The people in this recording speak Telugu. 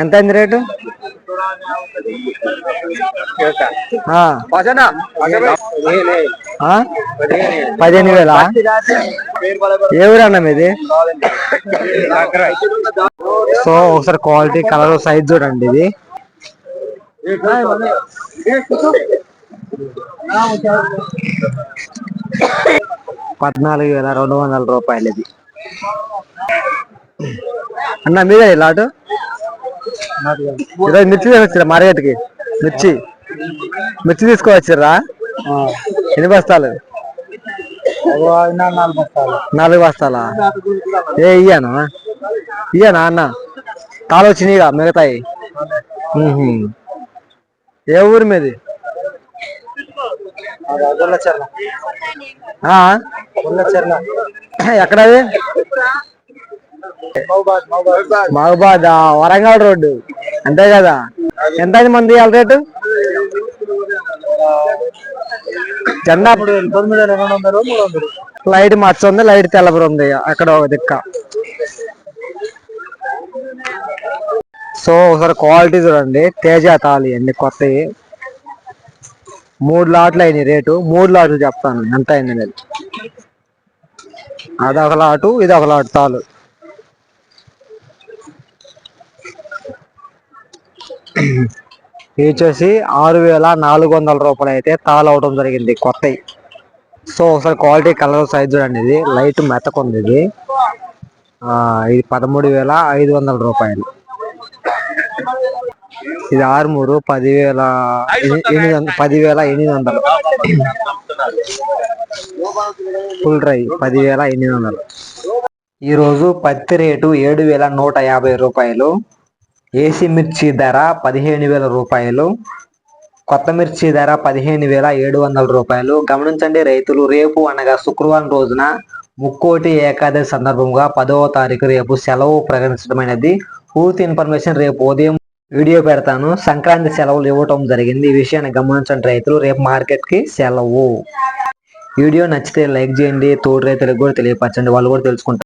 ఎంత అయింది రేటు? పదిహేను వేలా? ఏ ఊరు అన్న మీది? సో ఒకసారి క్వాలిటీ కలర్ సైజ్ చూడండి ఇది. పద్నాలుగు వేల రెండు వందల రూపాయలు ఇది. అన్న మీదే లాటు ఈరోజు మిర్చి తీసుకొచ్చారా మార్కెట్కి? మిర్చి. మిర్చి తీసుకువచ్చారా ఎన్ని బస్తాలు? నాలుగు బస్తాలా? ఏ ఇయ్యానా? ఇయ్యానా అన్న? తాలు వచ్చినాయిగా మిగతాయి. ఏ ఊరు మీది? ఎక్కడది? మహబాద్ వరంగల్ రోడ్డు. అంతే కదా? ఎంత మంది ఇవాళ రేటు? జెండా లైట్ మచ్చ ఉంది లైట్ తెల్లబరు ఉంది అక్కడ ఒక దిక్క. సో ఒకసారి క్వాలిటీ చూడండి. తేజ తాళి అండి కొత్తవి మూడు లాట్లు అయినాయి రేటు. మూడు లాట్లు చెప్తాను ఎంత అయింది అది అదొక లాటు ఇది ఒక లాటు తాలు ఇది వచ్చేసి ఆరు వేల నాలుగు వందల రూపాయలు అయితే తాలు అవడం జరిగింది కొత్తవి సో ఒకసారి క్వాలిటీ కలర్ సైజ్ చూడండి ఇది. లైట్ మెత్తకుంది ఇది. ఇది పదమూడు వేల ఐదు వందల రూపాయలు. ఇది ఆరుమూరు పదివేల ఎని- ఎనిమిది పదివేల ఎనిమిది వందలు. ఫుల్ డ్రై పదివేల ఎనిమిది వందలు. ఈరోజు పత్తి రేటు ఏడు వేల నూట యాభై రూపాయలు. ఏసీ మిర్చి ధర పదిహేను వేల రూపాయలు కొత్త మిర్చి ధర పదిహేను వేల ఏడు వందల రూపాయలు. గమనించండి రైతులు రేపు అనగా శుక్రవారం రోజున ముక్కోటి ఏకాదశి సందర్భంగా పదవ తారీఖు రేపు సెలవు ప్రకటించడమైనది. పూర్తి ఇన్ఫర్మేషన్ రేపు ఉదయం వీడియో పెడతాను. సంక్రాంతి సెలవులు ఇవ్వటం జరిగింది. ఈ విషయాన్ని గమనించండి రైతులు రేపు మార్కెట్కి సెలవు. వీడియో నచ్చితే లైక్ చేయండి తోటి రైతులకు కూడా తెలియపరచండి. వాళ్ళు కూడా తెలుసుకుంటారు.